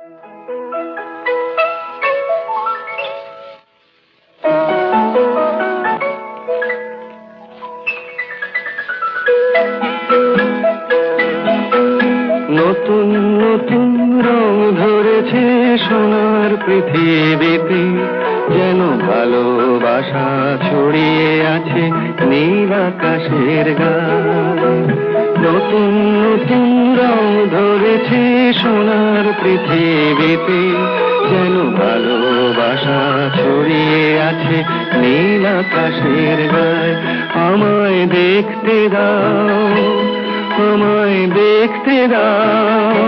নতুন নতুন রং ধরেছে সোনার পৃথিবীতে, যেন ভালোবাসা ছড়িয়ে আছে নীল আকাশের গায়ে। নতুন নতুন রং ধরেছে সোনার পৃথিবীতে যেন ভালোবাসা ছড়িয়ে আছে নীল আকাশের গায়ে। আমায় দেখতে দাও আমায় দেখতে দাও।